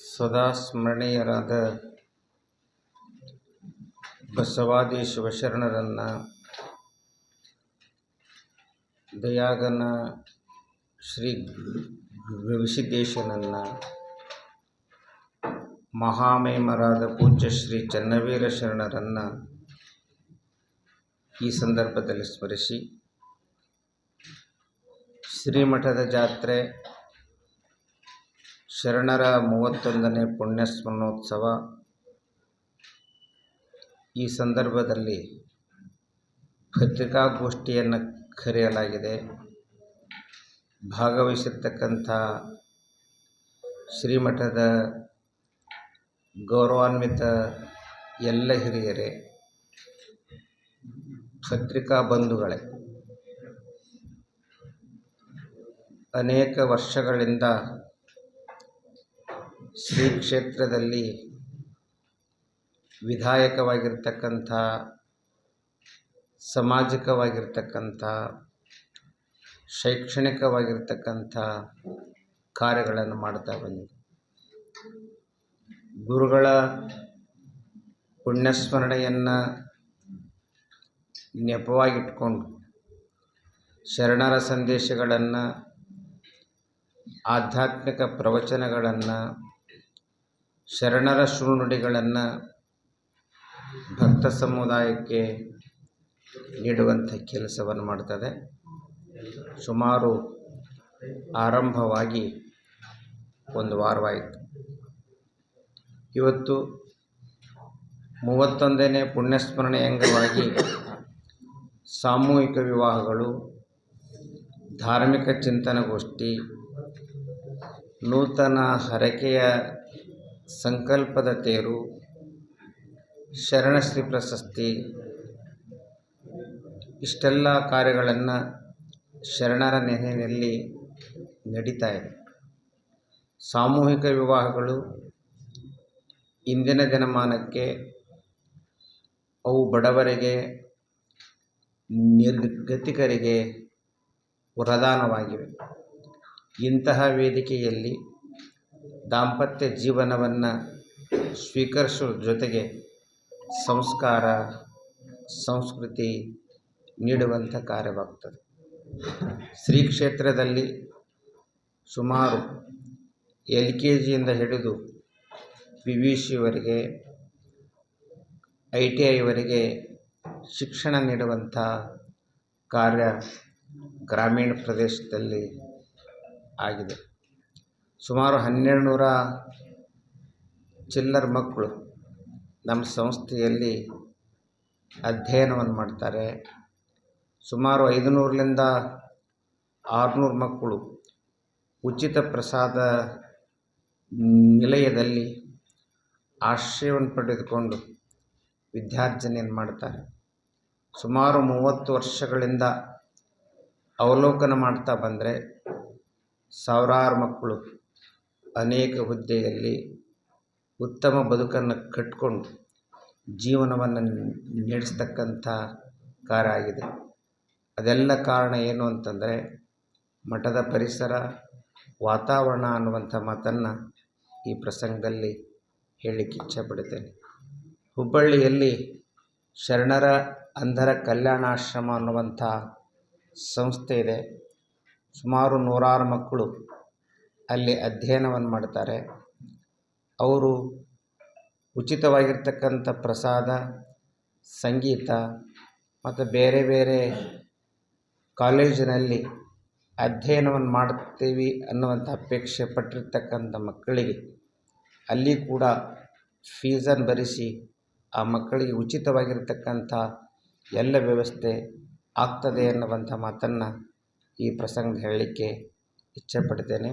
ಸದಾ ಸ್ಮರಣೀಯರಾದ ಬಸವಾದಿ ಶಿವಶರಣರನ್ನು ದಯಾಗನ ಶ್ರೀ ಗವಿಸಿದ್ದೇಶನನ್ನು ಮಹಾಮೇಮರಾದ ಪೂಜ್ಯ ಶ್ರೀ ಚನ್ನವೀರ ಶರಣರನ್ನು ಈ ಸಂದರ್ಭದಲ್ಲಿ ಸ್ಮರಿಸಿ ಶ್ರೀಮಠದ ಜಾತ್ರೆ ಶರಣರ ಮೂವತ್ತೊಂದನೇ ಪುಣ್ಯಸ್ಮರಣೋತ್ಸವ. ಈ ಸಂದರ್ಭದಲ್ಲಿ ಪತ್ರಿಕಾಗೋಷ್ಠಿಯನ್ನು ಕರೆಯಲಾಗಿದೆ. ಭಾಗವಹಿಸಿರ್ತಕ್ಕಂಥ ಶ್ರೀಮಠದ ಗೌರವಾನ್ವಿತ ಎಲ್ಲ ಹಿರಿಯರೇ, ಪತ್ರಿಕಾ ಬಂಧುಗಳೇ, ಅನೇಕ ವರ್ಷಗಳಿಂದ ಶ್ರೀ ಕ್ಷೇತ್ರದಲ್ಲಿ ವಿಧಾಯಕವಾಗಿರ್ತಕ್ಕಂಥ, ಸಾಮಾಜಿಕವಾಗಿರ್ತಕ್ಕಂಥ, ಶೈಕ್ಷಣಿಕವಾಗಿರ್ತಕ್ಕಂಥ ಕಾರ್ಯಗಳನ್ನು ಮಾಡ್ತಾ ಬಂದಿದೆ. ಗುರುಗಳ ಪುಣ್ಯಸ್ಮರಣೆಯನ್ನು ನೆಪವಾಗಿಟ್ಕೊಂಡು ಶರಣರ ಸಂದೇಶಗಳನ್ನು, ಆಧ್ಯಾತ್ಮಿಕ ಪ್ರವಚನಗಳನ್ನು ಶರಣರ ಶುರುನುಡಿಗಳನ್ನು ಭಕ್ತ ಸಮುದಾಯಕ್ಕೆ ನೀಡುವಂಥ ಕೆಲಸವನ್ನು ಮಾಡ್ತದೆ. ಸುಮಾರು ಆರಂಭವಾಗಿ ಒಂದು ವಾರವಾಯಿತು. ಇವತ್ತು ಮೂವತ್ತೊಂದನೇ ಪುಣ್ಯಸ್ಮರಣೆ ಅಂಗವಾಗಿ ಸಾಮೂಹಿಕ ವಿವಾಹಗಳು, ಧಾರ್ಮಿಕ ಚಿಂತನಗೋಷ್ಠಿ, ನೂತನ ಹರಕೆಯ ಸಂಕಲ್ಪದ ತೇರು, ಶರಣಶ್ರೀ ಪ್ರಶಸ್ತಿ, ಇಷ್ಟೆಲ್ಲ ಕಾರ್ಯಗಳನ್ನು ಶರಣರ ನೆನೆಯಲ್ಲಿ ನಡೀತಾ ಇದೆ. ಸಾಮೂಹಿಕ ವಿವಾಹಗಳು ಇಂದಿನ ದಿನಮಾನಕ್ಕೆ ಅವು ಬಡವರಿಗೆ, ನಿರ್ಗತಿಕರಿಗೆ ವರದಾನವಾಗಿವೆ. ಇಂತಹ ವೇದಿಕೆಯಲ್ಲಿ ದಾಂಪತ್ಯ ಜೀವನವನ್ನು ಸ್ವೀಕರಿಸುವ ಜೊತೆಗೆ ಸಂಸ್ಕಾರ, ಸಂಸ್ಕೃತಿ ನೀಡುವಂಥ ಕಾರ್ಯವಾಗ್ತದೆ. ಶ್ರೀ ಕ್ಷೇತ್ರದಲ್ಲಿ ಸುಮಾರು ಎಲ್ ಕೆ ಜಿಯಿಂದ ಹಿಡಿದು ಪಿ ವಿ ಸಿವರೆಗೆ ಐ ಟಿ ಐವರೆಗೆ ಶಿಕ್ಷಣ ನೀಡುವಂಥ ಕಾರ್ಯ ಗ್ರಾಮೀಣ ಪ್ರದೇಶದಲ್ಲಿ ಆಗಿದೆ. ಸುಮಾರು ಹನ್ನೆರಡು ನೂರ ಚಿಲ್ಲರೆ ಮಕ್ಕಳು ನಮ್ಮ ಸಂಸ್ಥೆಯಲ್ಲಿ ಅಧ್ಯಯನವನ್ನು ಮಾಡ್ತಾರೆ. ಸುಮಾರು ಐದುನೂರರಿಂದ ಆರುನೂರು ಮಕ್ಕಳು ಉಚಿತ ಪ್ರಸಾದ ನಿಲಯದಲ್ಲಿ ಆಶ್ರಯವನ್ನು ಪಡೆದುಕೊಂಡು ವಿದ್ಯಾರ್ಜನೆಯನ್ನು ಮಾಡ್ತಾರೆ. ಸುಮಾರು ಮೂವತ್ತು ವರ್ಷಗಳಿಂದ ಅವಲೋಕನ ಮಾಡ್ತಾ ಬಂದರೆ ಸಾವಿರಾರು ಮಕ್ಕಳು ಅನೇಕ ಹುದ್ದೆಯಲ್ಲಿ ಉತ್ತಮ ಬದುಕನ್ನು ಕಟ್ಟಿಕೊಂಡು ಜೀವನವನ್ನು ನಡೆಸ್ತಕ್ಕಂಥ ಕಾರ್ಯ ಆಗಿದೆ. ಅದೆಲ್ಲ ಕಾರಣ ಏನು ಅಂತಂದರೆ ಮಠದ ಪರಿಸರ, ವಾತಾವರಣ ಅನ್ನುವಂಥ ಮಾತನ್ನು ಈ ಪ್ರಸಂಗದಲ್ಲಿ ಹೇಳಲಿಕ್ಕೆ ಇಚ್ಛೆಪಡುತ್ತೇನೆ. ಹುಬ್ಬಳ್ಳಿಯಲ್ಲಿ ಶರಣರ ಅಂಧರ ಕಲ್ಯಾಣಾಶ್ರಮ ಅನ್ನುವಂಥ ಸಂಸ್ಥೆ ಇದೆ. ಸುಮಾರು ನೂರಾರು ಮಕ್ಕಳು ಅಲ್ಲಿ ಅಧ್ಯಯನವನ್ನು ಮಾಡ್ತಾರೆ. ಅವರು ಉಚಿತವಾಗಿರ್ತಕ್ಕಂಥ ಪ್ರಸಾದ, ಸಂಗೀತ ಮತ್ತು ಬೇರೆ ಬೇರೆ ಕಾಲೇಜಿನಲ್ಲಿ ಅಧ್ಯಯನವನ್ನು ಮಾಡ್ತೀವಿ ಅನ್ನುವಂಥ ಅಪೇಕ್ಷೆ ಪಟ್ಟಿರ್ತಕ್ಕಂಥ ಮಕ್ಕಳಿಗೆ ಅಲ್ಲಿ ಕೂಡ ಫೀಸನ್ನು ಭರಿಸಿ ಆ ಮಕ್ಕಳಿಗೆ ಉಚಿತವಾಗಿರ್ತಕ್ಕಂಥ ಎಲ್ಲ ವ್ಯವಸ್ಥೆ ಆಗ್ತದೆ ಅನ್ನುವಂಥ ಮಾತನ್ನು ಈ ಪ್ರಸಂಗ ಹೇಳಲಿಕ್ಕೆ ಇಚ್ಛೆಪಡ್ತೇನೆ